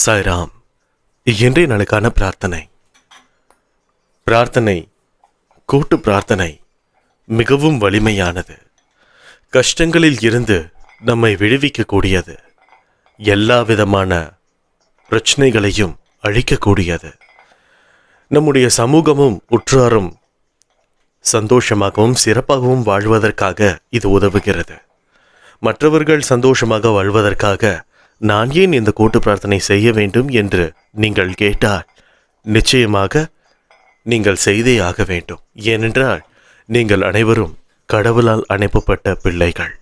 சாய்ராம் இன்றைய நாளுக்கான பிரார்த்தனை. பிரார்த்தனை கூட்டு பிரார்த்தனை மிகவும் வலிமையானது. கஷ்டங்களில் இருந்து நம்மை விடுவிக்கக்கூடியது. எல்லா விதமான பிரச்சனைகளையும் அழிக்கக்கூடியது. நம்முடைய சமூகமும் உற்றாரும் சந்தோஷமாகவும் சிறப்பாகவும் வாழ்வதற்காக இது உதவுகிறது. மற்றவர்கள் சந்தோஷமாக வாழ்வதற்காக நான் ஏன் இந்த கூட்டு பிரார்த்தனை செய்ய வேண்டும் என்று நீங்கள் கேட்டால் நிச்சயமாக நீங்கள் செய்தே ஆக வேண்டும். ஏனென்றால் நீங்கள் அனைவரும் கடவுளால் அனுப்பப்பட்ட பிள்ளைகள்.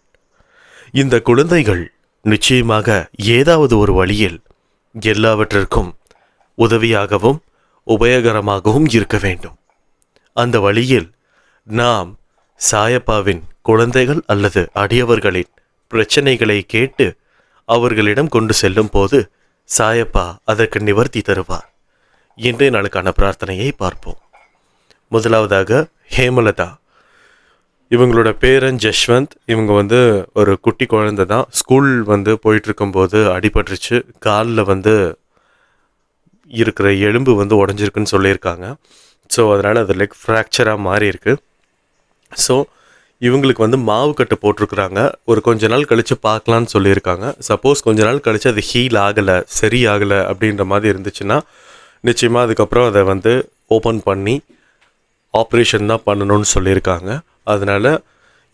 இந்த குழந்தைகள் நிச்சயமாக ஏதாவது ஒரு வழியில் எல்லாவற்றிற்கும் உதவியாகவும் உபயோகரமாகவும் இருக்க வேண்டும். அந்த வழியில் நாம் சாயப்பாவின் குழந்தைகள் அல்லது அடியவர்களின் பிரச்சனைகளை கேட்டு அவர்களிடம் கொண்டு செல்லும் போது சாயப்பா அதற்கு நிவர்த்தி தருவார். இன்றைய நாளுக்கான பிரார்த்தனையை பார்ப்போம். முதலாவதாக ஹேமலதா. இவங்களோட பேரன் ஜஷ்வந்த் இவங்க வந்து ஒரு குட்டி குழந்தை தான். ஸ்கூல் வந்து போயிட்டுருக்கும்போது அடிபட்டுருச்சு. காலில் வந்து இருக்கிற எலும்பு வந்து உடஞ்சிருக்குன்னு சொல்லியிருக்காங்க. ஸோ அதனால் அது லெக் ஃப்ராக்சராக மாறியிருக்கு. ஸோ இவங்களுக்கு வந்து மாவு கட்டு போட்டிருக்கிறாங்க. ஒரு கொஞ்ச நாள் கழித்து பார்க்கலான்னு சொல்லியிருக்காங்க. சப்போஸ் கொஞ்ச நாள் கழித்து அது ஹீல் ஆகலை சரி ஆகலை அப்படின்ற மாதிரி இருந்துச்சுன்னா நிச்சயமாக அதுக்கப்புறம் அதை வந்து ஓப்பன் பண்ணி ஆப்ரேஷன் தான் பண்ணணும்னு சொல்லியிருக்காங்க. அதனால்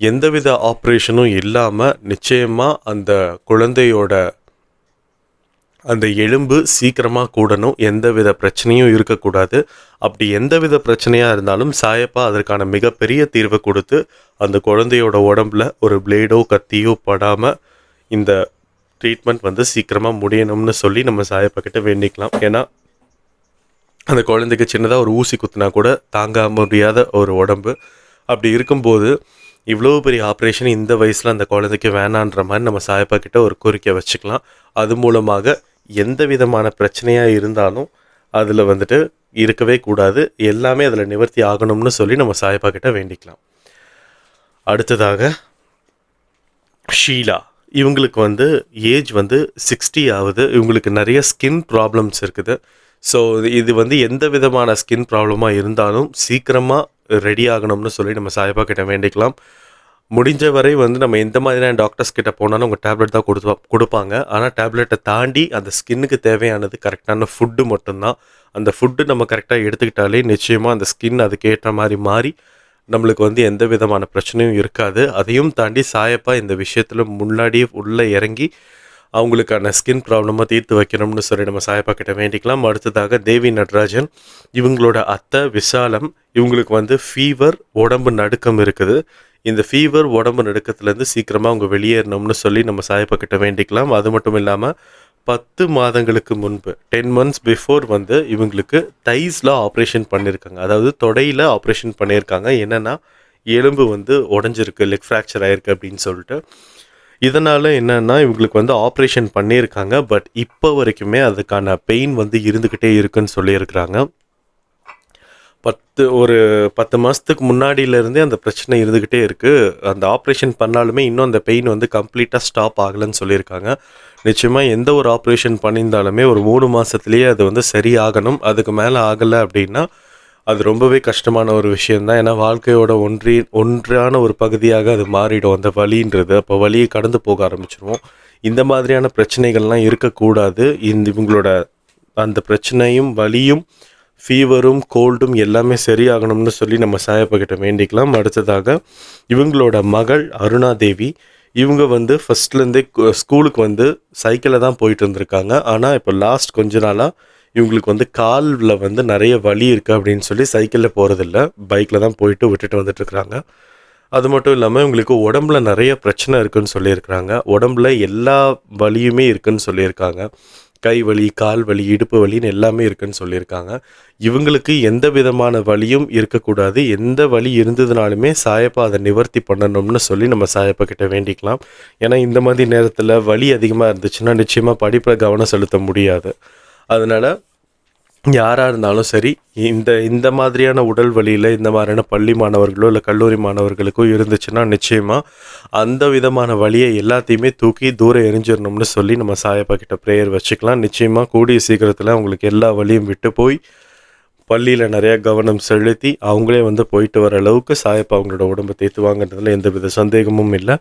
எந்தவித ஆப்ரேஷனும் இல்லாமல் நிச்சயமாக அந்த குழந்தையோட அந்த எலும்பு சீக்கிரமாக கூடணும். எந்தவித பிரச்சனையும் இருக்கக்கூடாது. அப்படி எந்தவித பிரச்சனையாக இருந்தாலும் சாயப்பா அதற்கான மிகப்பெரிய தீர்வை கொடுத்து அந்த குழந்தையோட உடம்புல ஒரு பிளேடோ கத்தியோ படாமல் இந்த ட்ரீட்மெண்ட் வந்து சீக்கிரமாக முடியணும்னு சொல்லி நம்ம சாயப்பா கிட்ட வேண்டிக்கலாம். ஏன்னா அந்த குழந்தைக்கு சின்னதாக ஒரு ஊசி குத்துனா கூட தாங்க முடியாத ஒரு உடம்பு. அப்படி இருக்கும்போது இவ்வளோ பெரிய ஆப்ரேஷன் இந்த வயசில் அந்த குழந்தைக்கு வேணான்ற மாதிரி நம்ம சாயப்பா கிட்ட ஒரு கோரிக்கை வச்சுக்கலாம். அது மூலமாக எந்த விதமான பிரச்சனையாக இருந்தாலும் அதில் வந்துட்டு இருக்கவே கூடாது. எல்லாமே அதில் நிவர்த்தி ஆகணும்னு சொல்லி நம்ம சாயப்பா கிட்ட வேண்டிக்கலாம். அடுத்ததாக ஷீலா. இவங்களுக்கு வந்து ஏஜ் வந்து சிக்ஸ்டி ஆகுது. இவங்களுக்கு நிறைய ஸ்கின் ப்ராப்ளம்ஸ் இருக்குது. ஸோ இது வந்து எந்த விதமான ஸ்கின் ப்ராப்ளமாக இருந்தாலும் சீக்கிரமாக ரெடி ஆகணும்னு சொல்லி நம்ம சாயப்பா கிட்ட வேண்டிக்கலாம். முடிஞ்ச வரை வந்து நம்ம எந்த மாதிரியான டாக்டர்ஸ் கிட்ட போனாலும் உங்கள் டேப்லெட் தான் கொடுப்பா கொடுப்பாங்க. ஆனால் டேப்லெட்டை தாண்டி அந்த ஸ்கின்னுக்கு தேவையானது கரெக்டான ஃபுட்டு மட்டும்தான். அந்த ஃபுட்டு நம்ம கரெக்டாக எடுத்துக்கிட்டாலே நிச்சயமாக அந்த ஸ்கின் அதுக்கேற்ற மாதிரி மாறி நம்மளுக்கு வந்து எந்த விதமான பிரச்சனையும் இருக்காது. அதையும் தாண்டி சாயப்பாக இந்த விஷயத்தில் முன்னாடியே உள்ளே இறங்கி அவங்களுக்கான ஸ்கின் ப்ராப்ளமாக தீர்த்து வைக்கணும்னு சொல்லி நம்ம சாயப்பா கிட்ட வேண்டிக்கலாம். அடுத்ததாக தேவி நடராஜன் இவங்களோட அத்தை விசாலம் இவங்களுக்கு வந்து ஃபீவர் உடம்பு நடுக்கம் இருக்குது. இந்த ஃபீவர் உடம்பு நடுக்கத்துலேருந்து சீக்கிரமாக அவங்க வெளியேறணும்னு சொல்லி நம்ம சாயப்பா கிட்ட வேண்டிக்கலாம். அது மட்டும் இல்லாமல் பத்து மாதங்களுக்கு முன்பு டென் மந்த்ஸ் பிஃபோர் வந்து இவங்களுக்கு தைஸில் ஆப்ரேஷன் பண்ணியிருக்காங்க அதாவது தொடையில் ஆப்ரேஷன் பண்ணியிருக்காங்க என்னென்னா எலும்பு வந்து உடஞ்சிருக்கு லெக் ஃப்ராக்சர் ஆயிருக்கு அப்படின்னு சொல்லிட்டு. இதனால் என்னென்னா இவங்களுக்கு வந்து ஆப்ரேஷன் பண்ணியிருக்காங்க பட் இப்போ வரைக்குமே அதுக்கான பெயின் வந்து இருந்துக்கிட்டே இருக்குன்னு சொல்லியிருக்கிறாங்க. பத்து ஒரு பத்து மாதத்துக்கு முன்னாடியிலேருந்தே அந்த பிரச்சனை இருந்துக்கிட்டே இருக்குது அந்த ஆப்ரேஷன் பண்ணாலுமே இன்னும் அந்த பெயின் வந்து கம்ப்ளீட்டாக ஸ்டாப் ஆகலைன்னு சொல்லியிருக்காங்க. நிச்சயமாக எந்த ஒரு ஆப்ரேஷன் பண்ணியிருந்தாலுமே ஒரு மூணு மாதத்துலேயே அது வந்து சரியாகணும். அதுக்கு மேலே ஆகலை அப்படின்னா அது ரொம்பவே கஷ்டமான ஒரு விஷயந்தான் ஏன்னா வாழ்க்கையோட ஒன்றி ஒன்றான ஒரு பகுதியாக அது மாறிடும். அந்த வழின்றது அப்போ வழியை கடந்து போக ஆரம்பிச்சிருவோம். இந்த மாதிரியான பிரச்சனைகள்லாம் இருக்கக்கூடாது. இந்த இவங்களோட அந்த பிரச்சனையும் வலியும் ஃபீவரும் கோல்டும் எல்லாமே சரியாகணும்னு சொல்லி நம்ம சாயப்பகிட்ட வேண்டிக்கலாம். அடுத்ததாக இவங்களோட மகள் அருணாதேவி இவங்க வந்து ஃபஸ்ட்லேருந்தே ஸ்கூலுக்கு வந்து சைக்கிளில் தான் போயிட்டு இருந்திருக்காங்க. ஆனால் இப்போ லாஸ்ட் கொஞ்ச நாளாக இவங்களுக்கு வந்து காலில் வந்து நிறைய வலி இருக்குது அப்படின்னு சொல்லி சைக்கிளில் போகிறதில்ல பைக்கில் தான் போயிட்டு விட்டுட்டு வந்துட்டுருக்குறாங்க அது மட்டும் இல்லாமல் இவங்களுக்கு உடம்புல நிறைய பிரச்சனை இருக்குன்னு சொல்லியிருக்கிறாங்க. உடம்புல எல்லா வலியுமே இருக்குன்னு சொல்லியிருக்காங்க. கை வலி கால் வலி இடுப்பு வலின்னு எல்லாமே இருக்குன்னு சொல்லியிருக்காங்க. இவங்களுக்கு எந்த விதமான வலியும் இருக்கக்கூடாது. எந்த வலி இருந்ததுனாலுமே சாயப்பா அதை நிவர்த்தி பண்ணணும்னு சொல்லி நம்ம சாயப்பா கிட்ட வேண்டிக்கலாம். ஏன்னா இந்த மாதிரி நேரத்தில் வலி அதிகமாக இருந்துச்சுன்னா நிச்சயமாக படிப்பில் கவனம் செலுத்த முடியாது. அதனால் யாராக இருந்தாலும் சரி இந்த இந்த மாதிரியான உடல் வழியில் இந்த மாதிரியான பள்ளி மாணவர்களோ இல்லை கல்லூரி மாணவர்களுக்கோ இருந்துச்சுன்னா நிச்சயமாக அந்த விதமான வழியை எல்லாத்தையுமே தூக்கி தூரம் எரிஞ்சிடணும்னு சொல்லி நம்ம சாயப்பா கிட்ட ப்ரேயர் வச்சுக்கலாம். நிச்சயமாக கூடிய சீக்கிரத்தில் அவங்களுக்கு எல்லா வழியும் விட்டு போய் பள்ளியில் நிறையா கவனம் செலுத்தி அவங்களே வந்து போயிட்டு வர அளவுக்கு சாயப்பா அவங்களோட உடம்பை தேத்துவாங்கன்றதுல எந்த வித சந்தேகமும் இல்லை.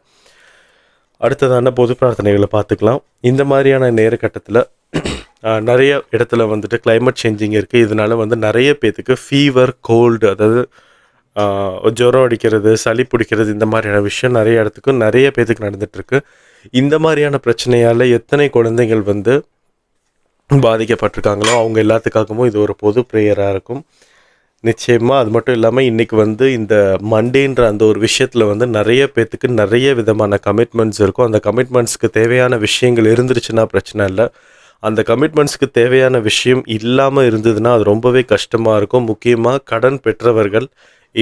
அடுத்ததான பொது பிரார்த்தனைகளை பார்த்துக்கலாம். இந்த மாதிரியான நேர கட்டத்தில் நிறைய இடத்துல வந்துட்டு கிளைமேட் சேஞ்சிங் இருக்குது இதனால வந்து நிறைய பேத்துக்கு ஃபீவர் கோல்டு அதாவது ஜுரம் அடிக்கிறது சளி பிடிக்கிறது இந்த மாதிரியான விஷயம் நிறைய இடத்துக்கு நிறைய பேத்துக்கு நடந்துகிட்ருக்கு இந்த மாதிரியான பிரச்சனையால் எத்தனை குழந்தைகள் வந்து பாதிக்கப்பட்டிருக்காங்களோ அவங்க எல்லாத்துக்காகவும் இது ஒரு பொது ப்ரேயராக இருக்கும். நிச்சயமாக அது மட்டும் இல்லாமல் இன்றைக்கி வந்து இந்த மண்டேன்ற அந்த ஒரு விஷயத்தில் வந்து நிறைய பேத்துக்கு நிறைய விதமான கமிட்மெண்ட்ஸ் இருக்கும். அந்த கமிட்மெண்ட்ஸ்க்கு தேவையான விஷயங்கள் இருந்துருச்சுன்னா பிரச்சனை இல்லை. அந்த கமிட்மெண்ட்ஸ்க்கு தேவையான விஷயம் இல்லாமல் இருந்ததுன்னா அது ரொம்பவே கஷ்டமாக இருக்கும். முக்கியமாக கடன் பெற்றவர்கள்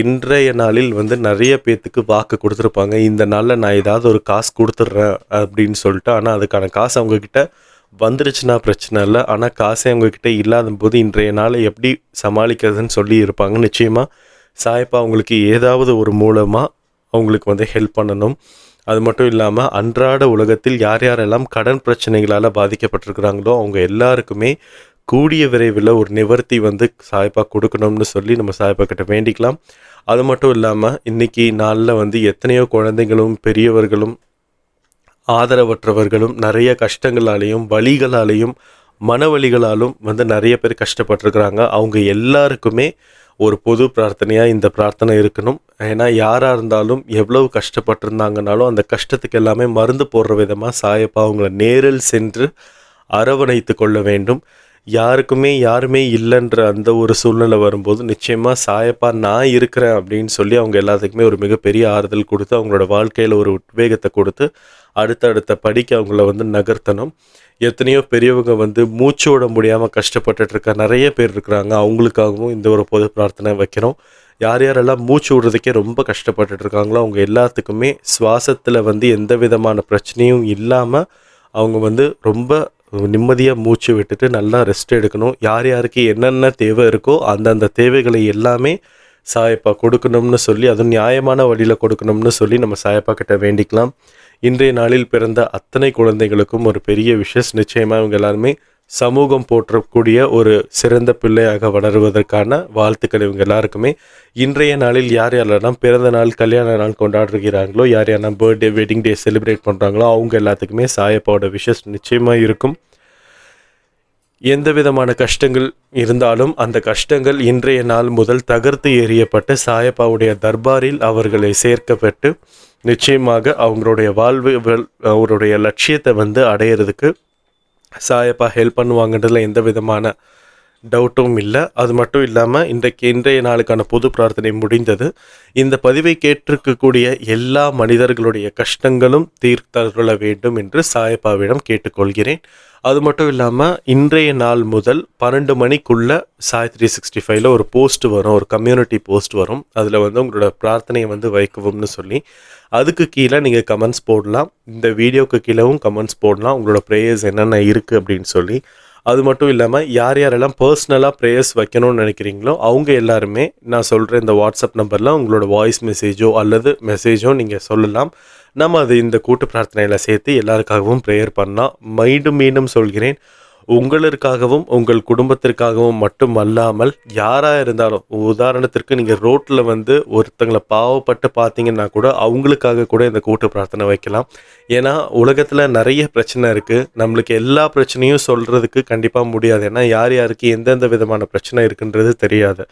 இன்றைய நாளில் வந்து நிறைய பேத்துக்கு வாக்கு கொடுத்துருப்பாங்க. இந்த நாளில் நான் ஏதாவது ஒரு காசு கொடுத்துட்றேன் அப்படின்னு சொல்லிட்டு ஆனால் அதுக்கான காசு அவங்கக்கிட்ட வந்துருச்சுன்னா பிரச்சனை இல்லை. ஆனால் காசே அவங்கக்கிட்ட இல்லாத போது இன்றைய நாளை எப்படி சமாளிக்கிறதுன்னு சொல்லி இருப்பாங்க. நிச்சயமாக சாய்ப்பா அவங்களுக்கு ஏதாவது ஒரு மூலமாக அவங்களுக்கு வந்து ஹெல்ப் பண்ணணும். அது மட்டும் இல்லாமல் அன்றாட உலகத்தில் யார் யாரெல்லாம் கடன் பிரச்சனைகளால் பாதிக்கப்பட்டிருக்கிறாங்களோ அவங்க எல்லாருக்குமே கூடிய விரைவில் ஒரு நிவர்த்தி வந்து சாய்ப்பாக கொடுக்கணும்னு சொல்லி நம்ம சாய்ப்பா கிட்ட வேண்டிக்கலாம். அது மட்டும் இல்லாமல் இன்றைக்கி நாளில் வந்து எத்தனையோ குழந்தைகளும் பெரியவர்களும் ஆதரவற்றவர்களும் நிறைய கஷ்டங்களாலேயும் வழிகளாலேயும் மனவழிகளாலும் வந்து நிறைய பேர் கஷ்டப்பட்டிருக்கிறாங்க. அவங்க எல்லாருக்குமே ஒரு பொது பிரார்த்தனையாக இந்த பிரார்த்தனை இருக்கணும். ஏன்னா யாராக இருந்தாலும் எவ்வளவு கஷ்டப்பட்டிருந்தாங்கனாலும் அந்த கஷ்டத்துக்கு எல்லாமே மருந்து போடுற விதமாக சாயப்பா அவங்கள நேரில் சென்று அரவணைத்து கொள்ள வேண்டும். யாருக்குமே யாருமே இல்லைன்ற அந்த ஒரு சூழ்நிலை வரும்போது நிச்சயமாக சாயப்பா நான் இருக்கிறேன் அப்படின்னு சொல்லி அவங்க எல்லாத்துக்குமே ஒரு மிகப்பெரிய ஆறுதல் கொடுத்து அவங்களோட வாழ்க்கையில் ஒரு உத்வேகத்தை கொடுத்து அடுத்தடுத்த படிக்க அவங்கள வந்து நகர்த்தணும். எத்தனையோ பெரியவங்க வந்து மூச்சு விட முடியாமல் கஷ்டப்பட்டுட்டு இருக்க நிறைய பேர் இருக்கிறாங்க. அவங்களுக்காகவும் இந்த ஒரு பொது பிரார்த்தனை வைக்கிறோம். யார் யாரெல்லாம் மூச்சு விடுறதுக்கே ரொம்ப கஷ்டப்பட்டுட்டு இருக்காங்களோ அவங்க எல்லாத்துக்குமே சுவாசத்தில் வந்து எந்த விதமான பிரச்சனையும் இல்லாமல் அவங்க வந்து ரொம்ப நிம்மதியாக மூச்சு விட்டுட்டு நல்லா ரெஸ்ட் எடுக்கணும். யார் யாருக்கு என்னென்ன தேவை இருக்கோ அந்தந்த தேவைகளை எல்லாமே சாயப்பா கொடுக்கணும்னு சொல்லி அதுவும் நியாயமான வழியில் கொடுக்கணும்னு சொல்லி நம்ம சாயப்பா கிட்ட வேண்டிக்கலாம். இன்றைய நாளில் பிறந்த அத்தனை குழந்தைகளுக்கும் ஒரு பெரிய விஷஸ் நிச்சயமாக இவங்க எல்லாருமே சமூகம் போற்றக்கூடிய ஒரு சிறந்த பிள்ளையாக வளருவதற்கான வாழ்த்துக்கள் இவங்க எல்லாருக்குமே. இன்றைய நாளில் யார் யாரெல்லாம் பிறந்த நாள் கல்யாண நாள் கொண்டாடுகிறாங்களோ யார் யாரெல்லாம் பர்த்டே வெட்டிங் டே செலிப்ரேட் பண்ணுறாங்களோ அவங்க எல்லாத்துக்குமே சாயப்பாவோட விஷஸ் நிச்சயமாக இருக்கும். எந்த விதமான கஷ்டங்கள் இருந்தாலும் அந்த கஷ்டங்கள் இன்றைய நாள் முதல் தகர்த்து எறியப்பட்டு சாயப்பாவுடைய தர்பாரில் அவர்களை சேர்க்கப்பட்டு நிச்சயமாக அவங்களுடைய வாழ்வு அவருடைய லட்சியத்தை வந்து அடையிறதுக்கு சாயப்பா ஹெல்ப் பண்ணுவாங்கன்றதுல எந்த விதமான டவுட்டும் இல்லை. அது மட்டும் இல்லாமல் இன்றைக்கு இன்றைய நாளுக்கான பொது பிரார்த்தனை முடிந்தது. இந்த பதிவை கேட்டிருக்கக்கூடிய எல்லா மனிதர்களுடைய கஷ்டங்களும் தீர்த்தருள வேண்டும் என்று சாயப்பாவிடம் கேட்டுக்கொள்கிறேன். அது மட்டும் இல்லாமல் இன்றைய நாள் முதல் பன்னெண்டு மணிக்குள்ள சாய் த்ரீ சிக்ஸ்டி ஃபைவ்ல ஒரு போஸ்ட் வரும். ஒரு கம்யூனிட்டி போஸ்ட் வரும். அதில் வந்து உங்களோட பிரார்த்தனையை வந்து வைக்கவும்னு சொல்லி. அதுக்கு கீழே நீங்கள் கமெண்ட்ஸ் போடலாம். இந்த வீடியோக்கு கீழேவும் கமெண்ட்ஸ் போடலாம். உங்களோட ப்ரேயர்ஸ் என்னென்ன இருக்குது அப்படின்னு சொல்லி. அது மட்டும் இல்லாமல் யார் யாரெல்லாம் பர்சனலாக ப்ரேயர்ஸ் வைக்கணும்னு நினைக்கிறீங்களோ அவங்க எல்லாருமே நான் சொல்கிற இந்த வாட்ஸ்அப் நம்பரில் உங்களோட வாய்ஸ் மெசேஜோ அல்லது மெசேஜோ நீங்கள் சொல்லலாம். நம்ம அது இந்த கூட்டு பிரார்த்தனையில் சேர்த்து எல்லாருக்காகவும் ப்ரேயர் பண்ணலாம் மீண்டும் மீண்டும் சொல்கிறேன். உங்களுக்காகவும் உங்கள் குடும்பத்திற்காகவும் மட்டும் அல்லாமல் யாராக இருந்தாலும் உதாரணத்திற்கு நீங்கள் ரோட்டில் வந்து ஒருத்தங்களை பாவப்பட்டு பார்த்தீங்கன்னா கூட அவங்களுக்காக கூட இந்த கூட்டு பிரார்த்தனை வைக்கலாம். ஏன்னா உலகத்தில் நிறைய பிரச்சனை இருக்குது நம்மளுக்கு எல்லா பிரச்சனையும் சொல்கிறதுக்கு கண்டிப்பாக முடியாது. ஏன்னா யார் யாருக்கு எந்தெந்த விதமான பிரச்சனை இருக்குன்றது தெரியாது.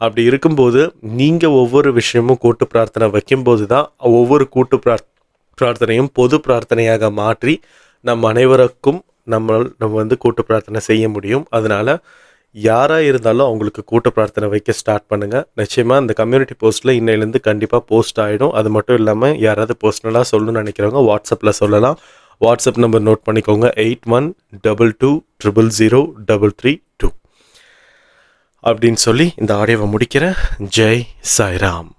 அப்படி இருக்கும்போது நீங்கள் ஒவ்வொரு விஷயமும் கூட்டு பிரார்த்தனை வைக்கும்போது தான் ஒவ்வொரு கூட்டு பிரார் பிரார்த்தனையும் பொது பிரார்த்தனையாக மாற்றி நம் அனைவருக்கும் நம்மளால் நம்ம வந்து கூட்டு பிரார்த்தனை செய்ய முடியும். அதனால் யாராக இருந்தாலும் அவங்களுக்கு கூட்டு பிரார்த்தனை வைக்க ஸ்டார்ட் பண்ணுங்கள் நிச்சயமாக இந்த கம்யூனிட்டி போஸ்ட்டில் இன்னையிலேருந்து கண்டிப்பாக போஸ்ட் ஆகிடும் அது மட்டும் இல்லாமல் யாராவது பர்சனலாக சொல்லணும்னு நினைக்கிறவங்க வாட்ஸ்அப்பில் சொல்லலாம். வாட்ஸ்அப் நம்பர் நோட் பண்ணிக்கோங்க. Eight one double two triple zero double three two அப்படின்னு சொல்லி இந்த ஆடியோவை முடிக்கிறேன். ஜெய் சாய்ராம்.